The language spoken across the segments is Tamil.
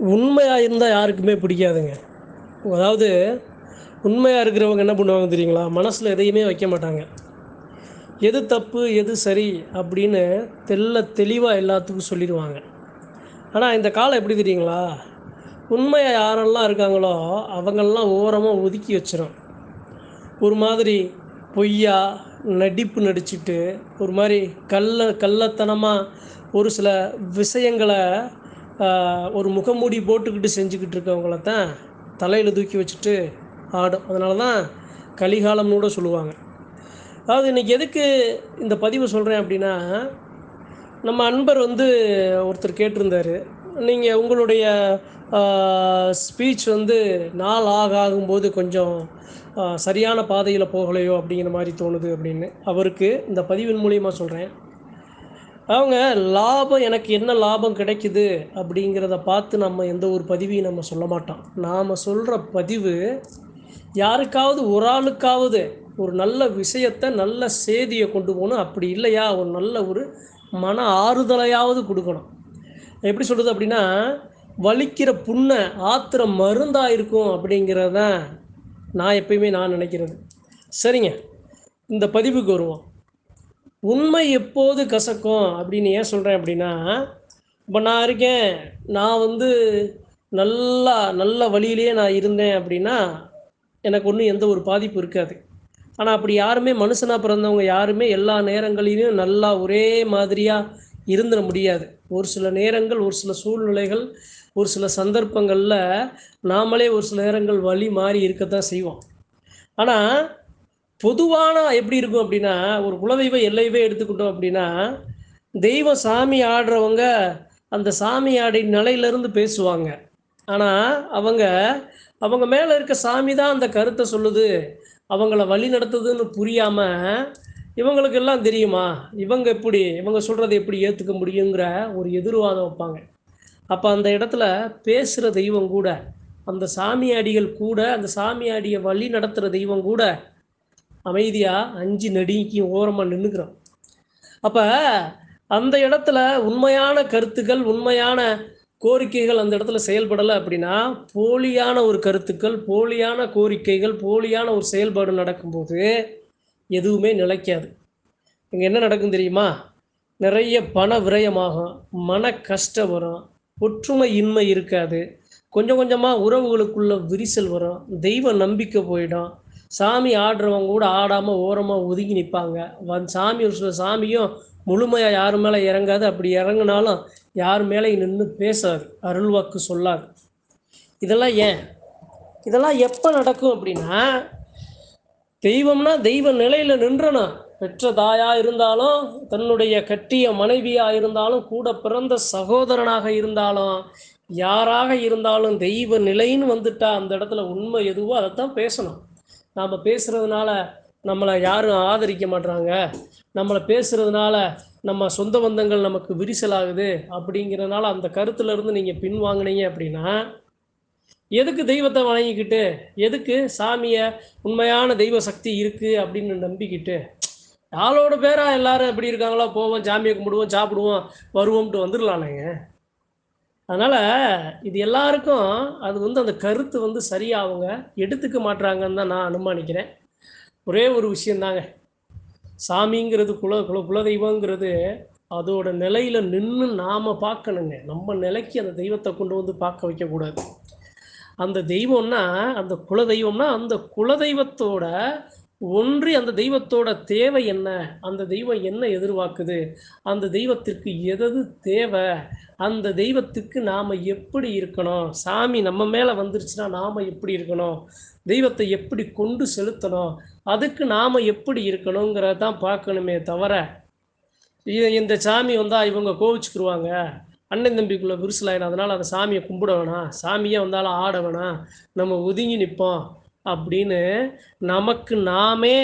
உண்மையாக இருந்தால் யாருக்குமே பிடிக்காதுங்க. அதாவது உண்மையாக இருக்கிறவங்க என்ன பண்ணுவாங்க தெரியுங்களா? மனசில் எதையுமே வைக்க மாட்டாங்க. எது தப்பு எது சரி அப்படின்னு தெள்ள தெளிவாக எல்லாத்துக்கும் சொல்லிடுவாங்க. ஆனால் இந்த காலம் எப்படி தெரியுங்களா? உண்மையாக யாரெல்லாம் இருக்காங்களோ அவங்கெல்லாம் ஓரமாக ஒதுக்கி வச்சிடும் ஒரு மாதிரி பொய்யா நடிப்பு நடிச்சுட்டு ஒரு மாதிரி கள்ள கள்ளத்தனமாக ஒரு சில விஷயங்களை ஒரு முகமூடி போட்டுக்கிட்டு செஞ்சுக்கிட்டு இருக்கவங்கள தான் தலையில் தூக்கி வச்சுட்டு ஆடும். அதனால தான் கலிகாலம்னு கூட சொல்லுவாங்க. அதாவது இன்றைக்கி எதுக்கு இந்த பதிவு சொல்கிறேன் அப்படின்னா நம்ம அன்பர் வந்து ஒருத்தர் கேட்டிருந்தார். நீங்கள் உங்களுடைய ஸ்பீச் வந்து நாள் ஆக ஆகும்போது கொஞ்சம் சரியான பாதையில் போகலையோ அப்படிங்கிற மாதிரி தோணுது அப்படின்னு அவருக்கு இந்த பதிவின் மூலியமாக சொல்கிறேன் அவங்க லாபம் எனக்கு என்ன லாபம் கிடைக்குது? அப்படிங்கிறத பார்த்து நம்ம எந்த ஒரு பதிவையும் நம்ம சொல்ல மாட்டோம். நாம் சொல்கிற பதிவு யாருக்காவது ஒரு ஆளுக்காவது ஒரு நல்ல விஷயத்தை நல்ல செய்தியை கொண்டு போகணும். அப்படி இல்லையா? ஒரு நல்ல ஒரு மன ஆறுதலையாவது கொடுக்கணும். எப்படி சொல்கிறது அப்படின்னா வலிக்கிற புண்ணை ஆத்திர மருந்தாக இருக்கும் அப்படிங்கிறத நான் எப்பயுமே நான் நினைக்கிறது. சரிங்க. இந்த பதிவுக்கு வருவோம். உண்மை எப்போது கசக்கும் அப்படின்னு ஏன் சொல்கிறேன் அப்படின்னா இப்போ நான் இருக்கேன் நான் வந்து நல்லா நல்ல வழியிலேயே நான் இருந்தேன் அப்படின்னா எனக்கு ஒன்றும் எந்த ஒரு பாதிப்பு இருக்காது. ஆனால் அப்படி யாருமே மனுஷனாக பிறந்தவங்க யாருமே எல்லா நேரங்களிலும் நல்லா ஒரே மாதிரியாக இருந்துட முடியாது. ஒரு சில நேரங்கள் ஒரு சில சூழ்நிலைகள் ஒரு சில சந்தர்ப்பங்களில் நாமளே ஒரு சில நேரங்கள் வழி மாறி இருக்கத்தான் செய்வோம். ஆனால் பொதுவான எப்படி இருக்கும் அப்படின்னா ஒரு குலதெய்வ எல்லையவே எடுத்துக்கிட்டோம் அப்படின்னா தெய்வ சாமி ஆடுறவங்க அந்த சாமி ஆடி நிலையிலேருந்து பேசுவாங்க. ஆனால் அவங்க அவங்க மேலே இருக்க சாமி தான் அந்த கருத்தை சொல்லுது. அவங்கள வழி நடத்துதுன்னு புரியாமல் இவங்களுக்கு எல்லாம் தெரியுமா? இவங்க எப்படி இவங்க சொல்கிறத எப்படி ஏற்றுக்க முடியுங்கிற ஒரு எதிர்வாதம் வைப்பாங்க. அப்போ அந்த இடத்துல பேசுகிற தெய்வம் கூட அந்த சாமியாடிகள் கூட அந்த சாமியாடியை வழி நடத்துகிற தெய்வம் கூட அமைதியாக அஞ்சு நடுங்கி ஓரமாக நின்றுக்கிறோம் அப்போ அந்த இடத்துல உண்மையான கருத்துக்கள் உண்மையான கோரிக்கைகள் அந்த இடத்துல செயல்படலை அப்படின்னா போலியான ஒரு கருத்துக்கள் போலியான கோரிக்கைகள் போலியான ஒரு செயல்பாடு நடக்கும்போது எதுவுமே நிலைக்காது. இங்கே என்ன நடக்கும் தெரியுமா? நிறைய பண விரயமாகும் மன கஷ்டம் வரும் ஒற்றுமை இன்மை இருக்காது கொஞ்சம் கொஞ்சமாக உறவுகளுக்குள்ள விரிசல் வரும் தெய்வ நம்பிக்கை போயிடும் சாமி ஆடுறவங்க கூட ஆடாமல் ஓரமாக ஒதுங்கி நிற்பாங்க வந் சாமி ஒரு சில சாமியும் முழுமையாக யார் மேலே இறங்காது. அப்படி இறங்குனாலும் யார் மேலேயும் நின்று பேசாது அருள்வாக்கு சொல்லாது இதெல்லாம் ஏன்? இதெல்லாம் எப்போ நடக்கும் அப்படின்னா தெய்வம்னா தெய்வ நிலையில் நின்றனா பெற்ற தாயா இருந்தாலும் தன்னுடைய கட்டிய மனைவியா இருந்தாலும் கூட பிறந்த சகோதரனாக இருந்தாலும் யாராக இருந்தாலும் தெய்வ நிலைன்னு வந்துட்டா அந்த இடத்துல உண்மை எதுவோ அதைத்தான் பேசணும். நாம் பேசுகிறதுனால நம்மளை யாரும் ஆதரிக்க மாட்றாங்க. நம்மளை பேசுகிறதுனால நம்ம சொந்த பந்தங்கள் நமக்கு விரிசலாகுது அப்படிங்கிறதுனால அந்த கருத்துலேருந்து நீங்கள் பின்வாங்கினீங்க அப்படின்னா எதுக்கு தெய்வத்தை வணங்கிக்கிட்டு எதுக்கு சாமியை உண்மையான தெய்வ சக்தி இருக்குது அப்படின்னு நம்பிக்கிட்டு ஆளோட பேராக எல்லாரும் எப்படி இருக்காங்களோ போவோம் சாமியை கும்பிடுவோம் சாப்பிடுவோம் வருவோம்ட்டு வந்துடலானேங்க அதனால் இது எல்லாருக்கும் அது வந்து அந்த கருத்து வந்து சரியாக அவங்க எடுத்துக்க மாட்டுறாங்கன்னு தான் நான் அனுமானிக்கிறேன். ஒரே ஒரு விஷயந்தாங்க. சாமிங்கிறது குல குல குலதெய்வங்கிறது அதோட நிலையில் நின்று நாம் பார்க்கணுங்க. நம்ம நிலைக்கு அந்த தெய்வத்தை கொண்டு வந்து பார்க்க வைக்கக்கூடாது. அந்த தெய்வம்னா அந்த குலதெய்வம்னா அந்த குலதெய்வத்தோட ஒன்றி அந்த தெய்வத்தோட தேவை என்ன? அந்த தெய்வம் என்ன எதிர்பார்க்குது? அந்த தெய்வத்திற்கு எதது தேவை? அந்த தெய்வத்துக்கு நாம் எப்படி இருக்கணும்? சாமி நம்ம மேலே வந்துருச்சுன்னா நாம் எப்படி இருக்கணும்? தெய்வத்தை எப்படி கொண்டு செலுத்தணும்? அதுக்கு நாம் எப்படி இருக்கணுங்கிறத தான் பார்க்கணுமே தவிர இந்த சாமி வந்தால் இவங்க கோவிச்சுக்குருவாங்க. அண்ணன் தம்பிக்குள்ளே விரிசலாயிடும் அதனால் அந்த சாமியை கும்பிட வேணாம். சாமியே வந்தாலும் ஆட வேணாம். நம்ம ஒதுங்கி நிற்போம் அப்படின்னு நமக்கு நாமே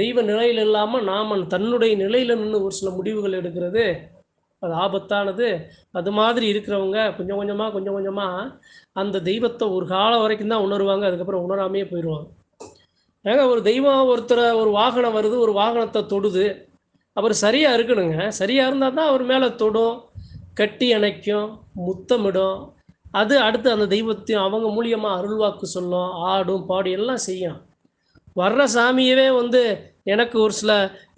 தெய்வ நிலையில் இல்லாமல் நாம் தன்னுடைய நிலையில் நின்று ஒரு சில முடிவுகள் எடுக்கிறது அது ஆபத்தானது. அது மாதிரி இருக்கிறவங்க கொஞ்சம் கொஞ்சமாக கொஞ்சம் கொஞ்சமாக அந்த தெய்வத்தை ஒரு காலம் வரைக்கும் தான் உணருவாங்க. அதுக்கப்புறம் உணராமையே போயிடுவாங்க. ஏங்க ஒரு தெய்வம் ஒருத்தரை ஒரு வாகனம் வருது ஒரு வாகனத்தை தொடுது. அவர் சரியாக இருக்கணுங்க. சரியாக இருந்தால் தான் அவர் மேலே தொடும் கட்டி அணைக்கும் முத்தமிடும். அது அடுத்து அந்த தெய்வத்தையும் அவங்க மூலியமாக அருள்வாக்கு சொல்லும் ஆடும் பாடும் எல்லாம் செய்யும். வர்ற சாமியவே வந்து எனக்கு ஒரு சில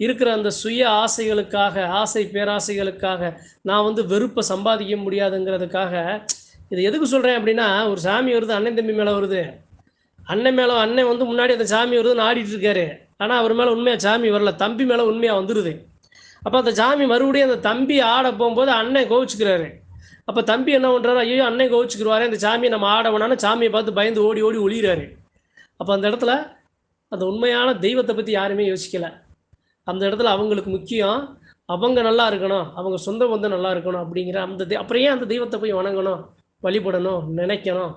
இருக்கிற அந்த சுய ஆசைகளுக்காக ஆசை பேராசைகளுக்காக நான் வந்து வெறுப்பை சம்பாதிக்க முடியாதுங்கிறதுக்காக இது எதுக்கு சொல்கிறேன் அப்படின்னா ஒரு சாமி வருது அண்ணன் தம்பி மேலே வருது. அண்ணன் மேலே அண்ணன் வந்து முன்னாடி அந்த சாமி வருதுன்னு ஆடிட்டு இருக்காரு. ஆனால் அவர் மேலே உண்மையாக சாமி வரல தம்பி மேலே உண்மையாக வந்துடுது அப்போ அந்த சாமி மறுபடியும் அந்த தம்பி ஆட போகும்போது அண்ணன் கோவிச்சுக்கிறாரு. அப்போ தம்பி என்ன பண்ணுறாரு ஐயோ அண்ணன் கோவிச்சுக்கிறாரு இந்த சாமியை நம்ம ஆட வேணான்னு சாமியை பார்த்து பயந்து ஓடி ஓடி ஒளிகிறாரு அப்போ அந்த இடத்துல அந்த உண்மையான தெய்வத்தை பற்றி யாருமே யோசிக்கலை. அந்த இடத்துல அவங்களுக்கு முக்கியம் அவங்க நல்லா இருக்கணும் அவங்க சொந்த பந்தம் நல்லா இருக்கணும் அப்படிங்கிற அந்த அப்புறம் ஏன் அந்த தெய்வத்தை போய் வணங்கணும் வழிபடணும் நினைக்கணும்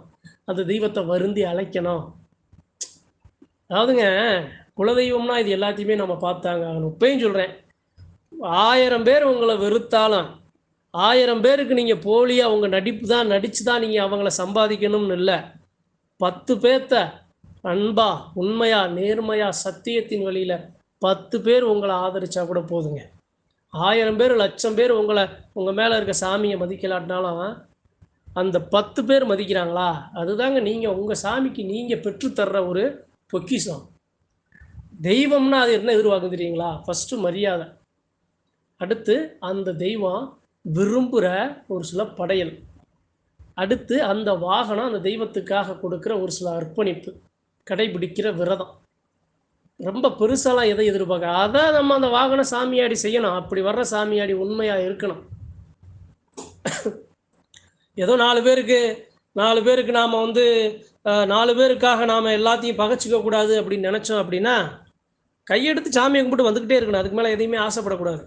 அந்த தெய்வத்தை வருந்தி அழைக்கணும்? அதாவதுங்க குலதெய்வம்னா இது எல்லாத்தையுமே நம்ம பார்த்தாங்க. ஆகணும் இப்பயும் சொல்கிறேன் ஆயிரம் பேர் உங்களை வெறுத்தாலும் ஆயிரம் பேருக்கு நீங்கள் போலியாக அவங்க நடிப்பு தான் நடித்து தான் நீங்கள் அவங்கள சம்பாதிக்கணும்னு இல்லை. பத்து பேர்த்த அன்பா உண்மையா நேர்மையா சத்தியத்தின் வழியில் பத்து பேர் உங்களை ஆதரிச்சா கூட போதுங்க. ஆயிரம் பேர் லட்சம் பேர் உங்களை உங்கள் மேலே இருக்க சாமியை மதிக்கலாட்டினாலும் அந்த பத்து பேர் மதிக்கிறாங்களா? அதுதாங்க நீங்கள் உங்கள் சாமிக்கு நீங்கள் பெற்றுத்தர்ற ஒரு பொக்கிஷம். தெய்வம்னா அது என்ன எதிர்பார்க்கும் தெரியுங்களா? ஃபஸ்ட்டு மரியாதை. அடுத்து அந்த தெய்வம் விரும்புகிற ஒரு சில படையல். அடுத்து அந்த வாகனம் அந்த தெய்வத்துக்காக கொடுக்குற ஒரு சில அர்ப்பணிப்பு. கடைபிடிக்கிற விரதம். ரொம்ப பெருசாலாம் எதை எதிர்பார்க்க? அதை நம்ம அந்த வாகன சாமியாடி செய்யணும். அப்படி வர்ற சாமியாடி உண்மையாக இருக்கணும். ஏதோ நாலு பேருக்கு நாலு பேருக்கு நாம் வந்து நாலு பேருக்காக நாம் எல்லாத்தையும் பகைச்சிக்க கூடாது அப்படின்னு நினச்சோம் அப்படின்னா கையெடுத்து சாமியை கும்பிட்டு வந்துக்கிட்டே இருக்கணும். அதுக்கு மேலே எதையுமே ஆசைப்படக்கூடாது.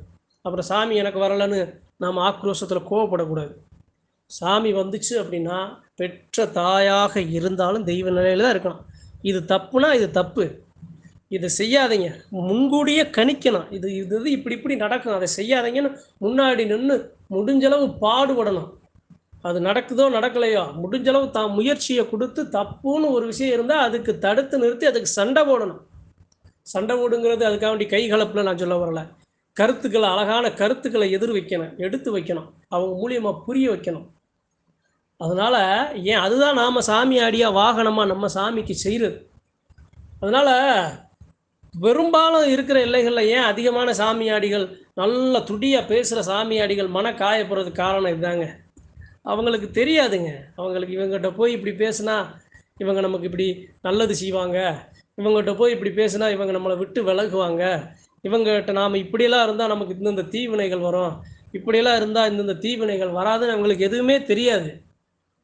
அப்புறம் சாமி எனக்கு வரலன்னு நாம் ஆக்ரோஷத்தில் கோவப்படக்கூடாது. சாமி வந்துச்சு அப்படின்னா பெற்ற தாயாக இருந்தாலும் தெய்வ நிலையில தான் இருக்கணும். இது தப்புனா இது தப்பு. இதை செய்யாதீங்க. முன்கூடியே கணிக்கணும். இது இது இது இப்படி இப்படி நடக்கும். அதை செய்யாதீங்கன்னு முன்னாடி நின்று முடிஞ்சளவு பாடுபடணும். அது நடக்குதோ நடக்கலையோ முடிஞ்சளவு தான் முயற்சியை கொடுத்து தப்புன்னு ஒரு விஷயம் இருந்தால் அதுக்கு தடுத்து நிறுத்தி அதுக்கு சண்டை போடணும். சண்டை போடுங்கிறது அதுக்காக வேண்டி கை கலப்பில் நான் சொல்ல வரல. கருத்துக்களை அழகான கருத்துக்களை எதிர் வைக்கணும் எடுத்து வைக்கணும். அவங்க மூலியமாக புரிய வைக்கணும். அதனால் ஏன் அதுதான் நாம் சாமி ஆடியா வாகனமாக நம்ம சாமிக்கு செய்கிறது அதனால் பெரும்பாலும் இருக்கிற எல்லைகளில் ஏன் அதிகமான சாமியாடிகள் நல்ல துடியாக பேசுகிற சாமியாடிகள் மன காயப்படுறதுக்கு காரணம் இதுதாங்க. அவங்களுக்கு தெரியாதுங்க. அவங்களுக்கு இவங்ககிட்ட போய் இப்படி பேசுனா இவங்க நமக்கு இப்படி நல்லது செய்வாங்க. இவங்ககிட்ட போய் இப்படி பேசுனா இவங்க நம்மளை விட்டு விலகுவாங்க. இவங்ககிட்ட நாம் இப்படியெல்லாம் இருந்தால் நமக்கு இந்தந்த தீவினைகள் வரும். இப்படியெல்லாம் இருந்தால் இந்தந்த தீவினைகள் வராதுன்னு அவங்களுக்கு எதுவுமே தெரியாது.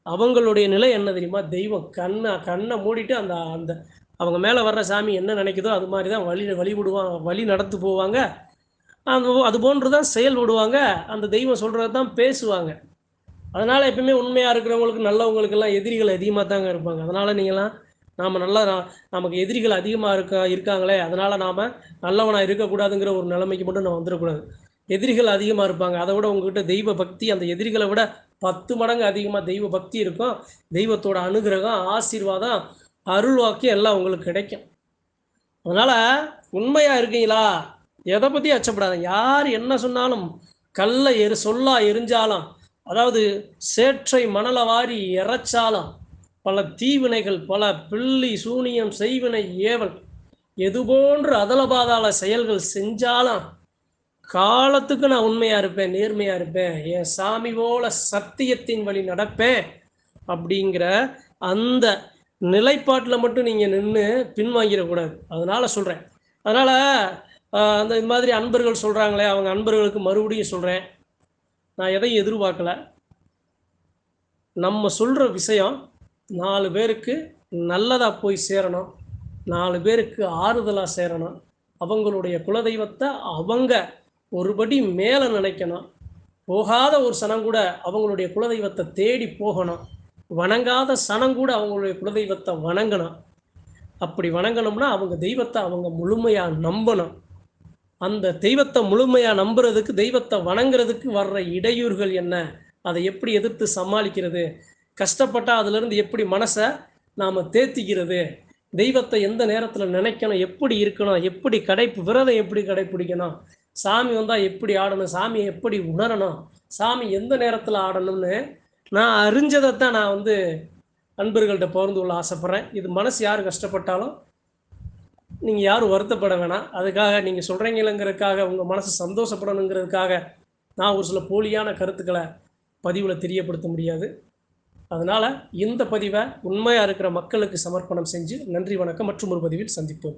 அவங்களுடைய நிலை என்ன தெரியுமா? தெய்வம் கண்ணை கண்ணை மூடிட்டு அந்த அந்த அவங்க மேலே வர்ற சாமி என்ன நினைக்குதோ அது மாதிரி தான் வழி வழிபடுவாங்க வழி நடந்து போவாங்க. அந்த அது போன்று தான் செயல்படுவாங்க அந்த தெய்வம் சொல்கிறது தான் பேசுவாங்க. அதனால் எப்பவுமே உண்மையாக இருக்கிறவங்களுக்கு நல்லவங்களுக்கெல்லாம் எதிரிகள் அதிகமாக தாங்க இருப்பாங்க. அதனால் நீங்களாம் நாம் நல்லா நமக்கு எதிரிகள் அதிகமாக இருக்கா இருக்காங்களே அதனால் நாம் நல்லவனாக இருக்கக்கூடாதுங்கிற ஒரு நிலைமைக்கு மட்டும் நம்ம வந்துடக்கூடாது எதிரிகள் அதிகமாக இருப்பாங்க. அதை விட உங்ககிட்ட தெய்வ பக்தி அந்த எதிரிகளை விட பத்து மடங்கு அதிகமாக தெய்வ பக்தி இருக்கும். தெய்வத்தோட அனுகிரகம் ஆசீர்வாதம் அருள்வாக்கியம் எல்லாம் உங்களுக்கு கிடைக்கும். அதனால் உண்மையாக இருக்கீங்களா? எதை பற்றி அச்சப்படாத யார் என்ன சொன்னாலும் கல்லை எரி சொல்லா எரிஞ்சாலும் அதாவது சேற்றை மணல வாரி இறைச்சாலும் பல தீவினைகள் பல பில்லி சூனியம் செய்வினை ஏவல் எது போன்று அதலபாதாள செயல்கள் செஞ்சாலும் காலத்துக்கு நான் உண்மையாக இருப்பேன் நேர்மையாக இருப்பேன் என் சாமி போல சத்தியத்தின் வழி நடப்பேன் அப்படிங்கிற அந்த நிலைப்பாட்டில் மட்டும் நீங்கள் நின்று பின்வாங்கிடக்கூடாது. அதனால் சொல்கிறேன் அதனால் அந்த இது மாதிரி அன்பர்கள் சொல்கிறாங்களே அவங்க அன்பர்களுக்கு மறுபடியும் சொல்கிறேன் நான் எதையும் எதிர்பார்க்கல. நம்ம சொல்கிற விஷயம் நாலு பேருக்கு நல்லதாக போய் சேரணும் நாலு பேருக்கு ஆறுதலாக சேரணும். அவங்களுடைய குலதெய்வத்தை அவங்க ஒருபடி மேலே நினைக்கணும். போகாத ஒரு சனம் கூட அவங்களுடைய குலதெய்வத்தை தேடி போகணும். வணங்காத சனம் கூட அவங்களுடைய குலதெய்வத்தை வணங்கணும். அப்படி வணங்கணும்னா அவங்க தெய்வத்தை அவங்க முழுமையாக நம்பணும். அந்த தெய்வத்தை முழுமையாக நம்புறதுக்கு தெய்வத்தை வணங்குறதுக்கு வர்ற இடையூறுகள் என்ன? அதை எப்படி எதிர்த்து சமாளிக்கிறது? கஷ்டப்பட்டால் அதிலிருந்து எப்படி மனசை நாம் தேத்திக்கிறது? தெய்வத்தை எந்த நேரத்தில் நினைக்கணும்? எப்படி இருக்கணும்? எப்படி கடை விரதம் எப்படி கடைப்பிடிக்கணும்? சாமி வந்தால் எப்படி ஆடணும்? சாமியை எப்படி உணரணும்? சாமி எந்த நேரத்தில் ஆடணும்னு நான் அறிஞ்சதைத்தான் நான் வந்து நண்பர்கள்ட்ட பகிர்ந்து கொள்ள ஆசைப்பட்றேன். இது மனசு யார் கஷ்டப்பட்டாலும் நீங்கள் யாரும் வருத்தப்பட வேணாம். அதுக்காக நீங்கள் சொல்கிறீங்களங்கிறதுக்காக உங்கள் மனசு சந்தோஷப்படணுங்கிறதுக்காக நான் ஒரு சில போலியான கருத்துக்களை பதிவில் தெரியப்படுத்த முடியாது. அதனால் இந்த பதிவை உண்மையாக இருக்கிற மக்களுக்கு சமர்ப்பணம் செஞ்சு நன்றி வணக்கம். மற்றும் ஒரு பதிவில் சந்திப்போம்.